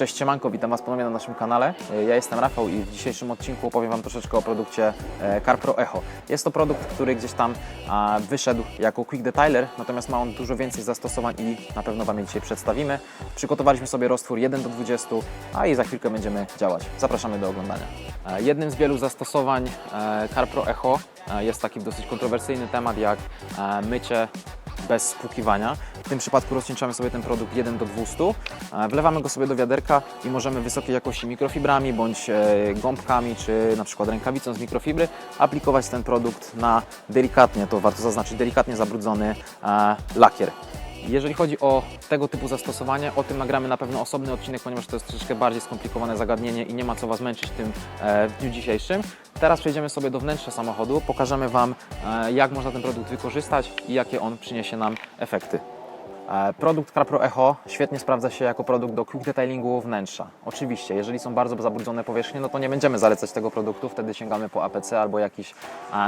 Cześć Siemanko, witam Was ponownie na naszym kanale. E, Ja jestem Rafał i w dzisiejszym odcinku opowiem Wam troszeczkę o produkcie e, CarPro Echo. Jest to produkt, który gdzieś tam wyszedł jako quick detailer, natomiast ma on dużo więcej zastosowań i na pewno Wam je dzisiaj przedstawimy. Przygotowaliśmy sobie roztwór 1 do 20, a i za chwilkę będziemy działać. Zapraszamy do oglądania. E, Jednym z wielu zastosowań CarPro Echo jest taki dosyć kontrowersyjny temat jak mycie bez spłukiwania. W tym przypadku rozcieńczamy sobie ten produkt 1 do 200, e, wlewamy go sobie do wiaderka i możemy wysokiej jakości mikrofibrami bądź e, gąbkami czy na przykład rękawicą z mikrofibry aplikować ten produkt na delikatnie, to warto zaznaczyć, delikatnie zabrudzony e, lakier. Jeżeli chodzi o tego typu zastosowanie, o tym nagramy na pewno osobny odcinek, ponieważ to jest troszeczkę bardziej skomplikowane zagadnienie i nie ma co Was męczyć tym e, w dniu dzisiejszym. Teraz przejdziemy sobie do wnętrza samochodu, pokażemy Wam e, jak można ten produkt wykorzystać i jakie on przyniesie nam efekty. E, Produkt CarPro Echo świetnie sprawdza się jako produkt do quick detailingu wnętrza. Oczywiście, jeżeli są bardzo zabrudzone powierzchnie, no to nie będziemy zalecać tego produktu, wtedy sięgamy po APC albo jakiś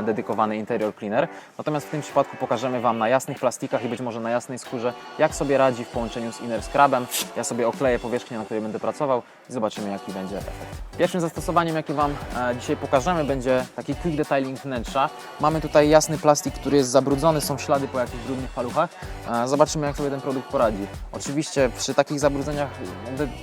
dedykowany interior cleaner. Natomiast w tym przypadku pokażemy Wam na jasnych plastikach i być może na jasnej skórze, jak sobie radzi w połączeniu z inner scrubem. Ja sobie okleję powierzchnię, na której będę pracował i zobaczymy, jaki będzie efekt. Pierwszym zastosowaniem, jakie Wam e, dzisiaj pokażemy, będzie taki quick detailing wnętrza. Mamy tutaj jasny plastik, który jest zabrudzony, są ślady po jakichś brudnych paluchach. E, Zobaczymy, jak sobie ten produkt poradzi. Oczywiście przy takich zabrudzeniach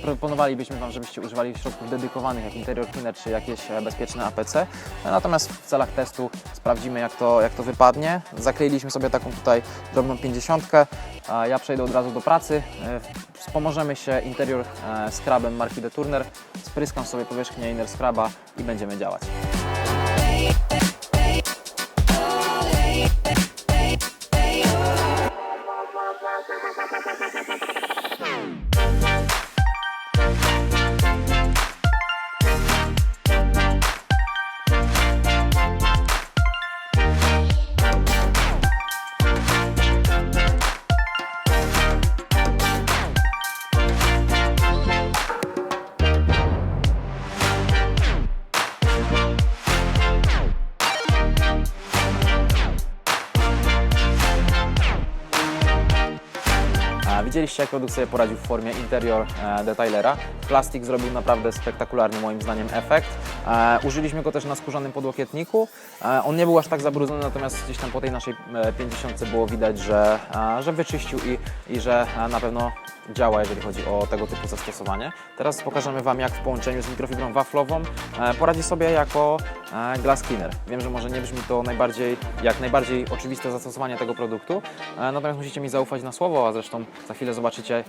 proponowalibyśmy Wam, żebyście używali środków dedykowanych, jak interior cleaner czy jakieś e, bezpieczne APC. Natomiast w celach testu sprawdzimy, jak to, jak to wypadnie. Zakleiliśmy sobie taką tutaj drobną 50. a Ja przejdę od razu do pracy. Wspomożemy się interior e, scrubem marki The Turner. Spryskam sobie powierzchnię inner scruba i będziemy działać. Widzieliście, jak produkt sobie poradził w formie interior e, detailera. Plastik zrobił naprawdę spektakularny, moim zdaniem, efekt. E, użyliśmy go też na skórzanym podłokietniku. E, on nie był aż tak zabrudzony, natomiast gdzieś tam po tej naszej e, 50 było widać, że, że wyczyścił i, i że na pewno działa, jeżeli chodzi o tego typu zastosowanie. Teraz pokażemy Wam, jak w połączeniu z mikrofibrą waflową poradzi sobie jako glass cleaner. Wiem, że może nie brzmi to najbardziej, jak najbardziej oczywiste zastosowanie tego produktu, e, natomiast musicie mi zaufać na słowo, a zresztą za chwilę zobaczycie,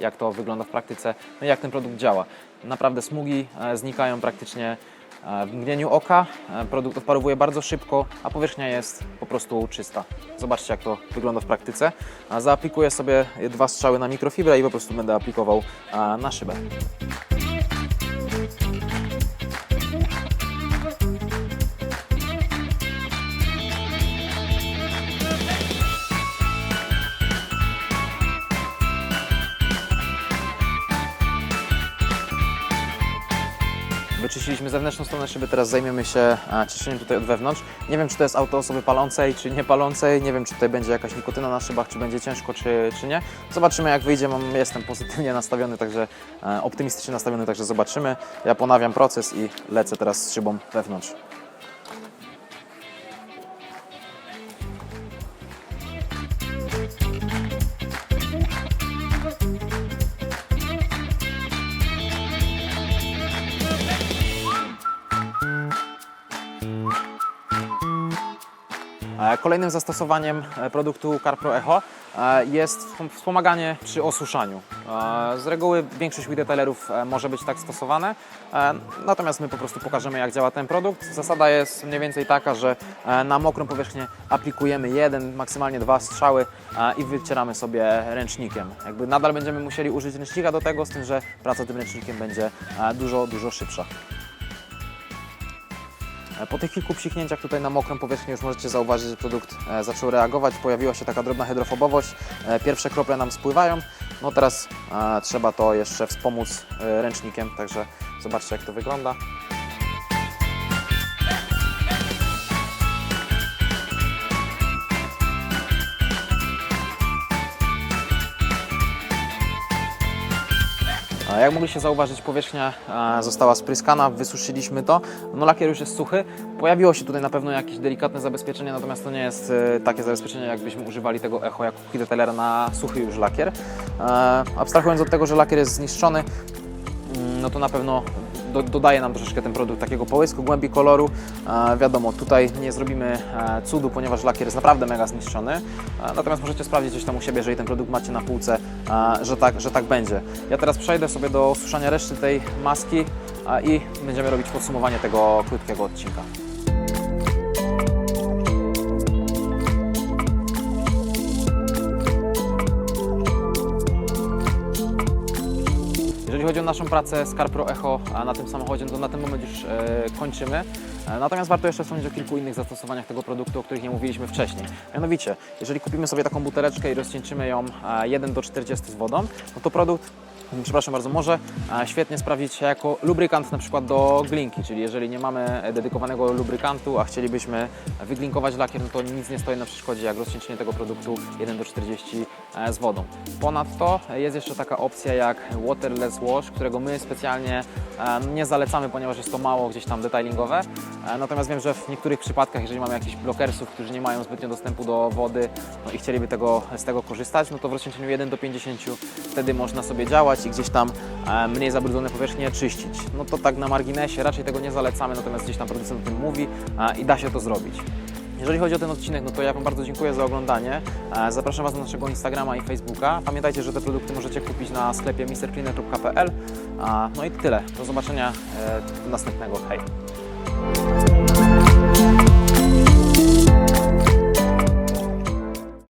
jak to wygląda w praktyce, no i jak ten produkt działa. Naprawdę smugi e, znikają praktycznie e, w mgnieniu oka. Produkt odparowuje bardzo szybko, a powierzchnia jest po prostu czysta. Zobaczcie, jak to wygląda w praktyce. Zaaplikuję sobie dwa strzały na mikrofibrę i po prostu będę aplikował na szybę. Wyczyściliśmy zewnętrzną stronę szyby, teraz zajmiemy się e, czyszczeniem tutaj od wewnątrz. Nie wiem, czy to jest auto osoby palącej, czy nie palącej. Nie wiem, czy tutaj będzie jakaś nikotyna na szybach, czy będzie ciężko, czy, czy nie. Zobaczymy, jak wyjdzie. Mam, jestem pozytywnie nastawiony, także e, optymistycznie nastawiony, także zobaczymy. Ja ponawiam proces i lecę teraz z szybą wewnątrz. Kolejnym zastosowaniem e, produktu CarPro Echo e, jest wspom- wspomaganie przy osuszaniu. E, Z reguły większość quick detailerów może być tak stosowane, natomiast my po prostu pokażemy jak działa ten produkt. Zasada jest mniej więcej taka, że na mokrą powierzchnię aplikujemy jeden, maksymalnie dwa strzały i wycieramy sobie ręcznikiem. Jakby nadal będziemy musieli użyć ręcznika do tego, z tym, że praca tym ręcznikiem będzie dużo, dużo szybsza. E, Po tych kilku psiknięciach tutaj na mokrą powierzchnię już możecie zauważyć, że produkt e, zaczął reagować, pojawiła się taka drobna hydrofobowość, e, pierwsze krople nam spływają, no teraz trzeba to jeszcze wspomóc ręcznikiem, także zobaczcie jak to wygląda. Jak mogliście zauważyć, powierzchnia została spryskana, wysuszyliśmy to. No lakier już jest suchy. Pojawiło się tutaj na pewno jakieś delikatne zabezpieczenie, natomiast to nie jest e, takie zabezpieczenie, jakbyśmy używali tego Echo jako quick detailera na suchy już lakier. E, Abstrahując od tego, że lakier jest zniszczony, mm, no to na pewno do, dodaje nam troszeczkę ten produkt takiego połysku, głębi koloru. E, wiadomo, tutaj nie zrobimy e, cudu, ponieważ lakier jest naprawdę mega zniszczony. E, natomiast możecie sprawdzić gdzieś tam u siebie, jeżeli ten produkt macie na półce, e, że, tak, że tak będzie. Ja teraz przejdę sobie do osuszania reszty tej maski e, i będziemy robić podsumowanie tego krótkiego odcinka. Naszą pracę z CarPro Echo na tym samochodzie, no to na ten moment już e, kończymy. E, Natomiast warto jeszcze wspomnieć o kilku innych zastosowaniach tego produktu, o których nie mówiliśmy wcześniej. Mianowicie, jeżeli kupimy sobie taką buteleczkę i rozcieńczymy ją e, 1 do 40 z wodą, no to produkt przepraszam bardzo, może e, świetnie sprawdzić się jako lubrykant na przykład do glinki, czyli jeżeli nie mamy dedykowanego lubrykantu, a chcielibyśmy wyglinkować lakier, no to nic nie stoi na przeszkodzie jak rozcieńczenie tego produktu 1 do 40 e, z wodą. Ponadto jest jeszcze taka opcja jak waterless wash, którego my specjalnie e, nie zalecamy, ponieważ jest to mało gdzieś tam detailingowe. E, Natomiast wiem, że w niektórych przypadkach, jeżeli mamy jakichś blokersów, którzy nie mają zbytnio dostępu do wody no i chcieliby tego, z tego korzystać, no to w rozcieńczeniu 1 do 50 wtedy można sobie działać i gdzieś tam e, mniej zabrudzone powierzchnie czyścić. No to tak na marginesie raczej tego nie zalecamy, natomiast gdzieś tam producent o tym mówi e, i da się to zrobić. Jeżeli chodzi o ten odcinek, no to ja Wam bardzo dziękuję za oglądanie. E, Zapraszam Was na naszego Instagrama i Facebooka. Pamiętajcie, że te produkty możecie kupić na sklepie mrcleaner.pl. A, No i tyle. Do zobaczenia e, następnego. Hej!